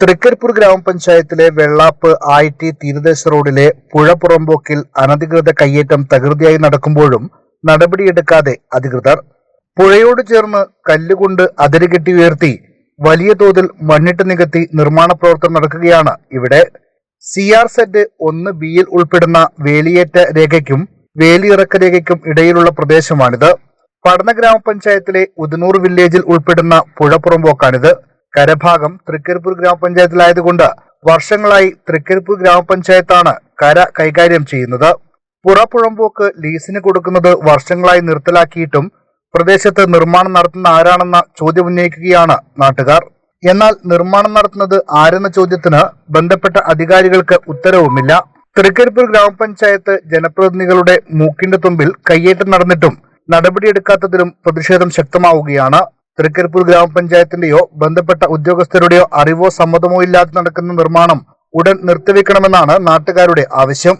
തൃക്കരിപ്പൂർ ഗ്രാമപഞ്ചായത്തിലെ വെള്ളാപ്പ് ആയിട്ടി തീരദേശ റോഡിലെ പുഴ പുറമ്പോക്കിൽ അനധികൃത കയ്യേറ്റം തകൃതിയായി നടക്കുമ്പോഴും നടപടിയെടുക്കാതെ അധികൃതർ പുഴയോട് ചേർന്ന് കല്ലുകൊണ്ട് അതിരുകെട്ടി ഉയർത്തി വലിയ തോതിൽ മണ്ണിട്ട് നികത്തി നിർമ്മാണ പ്രവർത്തനം നടക്കുകയാണ് ഇവിടെ. സി ആർ സെറ്റ് ഒന്ന് ബിയിൽ ഉൾപ്പെടുന്ന വേലിയേറ്റ രേഖയ്ക്കും വേലിയിറക്ക രേഖയ്ക്കും ഇടയിലുള്ള പ്രദേശമാണിത്. പഠന ഗ്രാമപഞ്ചായത്തിലെ ഉദനൂർ വില്ലേജിൽ ഉൾപ്പെടുന്ന പുഴ പുറമ്പോക്കാണിത് കരഭാഗം തൃക്കരിപ്പൂർ ഗ്രാമപഞ്ചായത്തിലായതുകൊണ്ട് വർഷങ്ങളായി തൃക്കരിപ്പൂർ ഗ്രാമപഞ്ചായത്താണ് കര കൈകാര്യം ചെയ്യുന്നത്. പുറപ്പുഴമ്പോക്ക് ലീസിന് കൊടുക്കുന്നത് വർഷങ്ങളായി നിർത്തലാക്കിയിട്ടും പ്രദേശത്ത് നിർമ്മാണം നടത്തുന്ന ആരാണെന്ന ചോദ്യം ഉന്നയിക്കുകയാണ് നാട്ടുകാർ. എന്നാൽ നിർമ്മാണം നടത്തുന്നത് ആരെന്ന ചോദ്യത്തിന് ബന്ധപ്പെട്ട അധികാരികൾക്ക് ഉത്തരവുമില്ല. തൃക്കരിപ്പൂർ ഗ്രാമപഞ്ചായത്ത് ജനപ്രതിനിധികളുടെ മൂക്കിന്റെ തുമ്പിൽ കയ്യേറ്റം നടന്നിട്ടും നടപടിയെടുക്കാത്തതിലും പ്രതിഷേധം ശക്തമാവുകയാണ്. തൃക്കരിപ്പൂർ ഗ്രാമപഞ്ചായത്തിന്റെയോ ബന്ധപ്പെട്ട ഉദ്യോഗസ്ഥരുടെയോ അറിവോ സമ്മതമോ ഇല്ലാതെ നടക്കുന്ന നിർമ്മാണം ഉടൻ നിർത്തിവെക്കണമെന്നാണ് നാട്ടുകാരുടെ ആവശ്യം.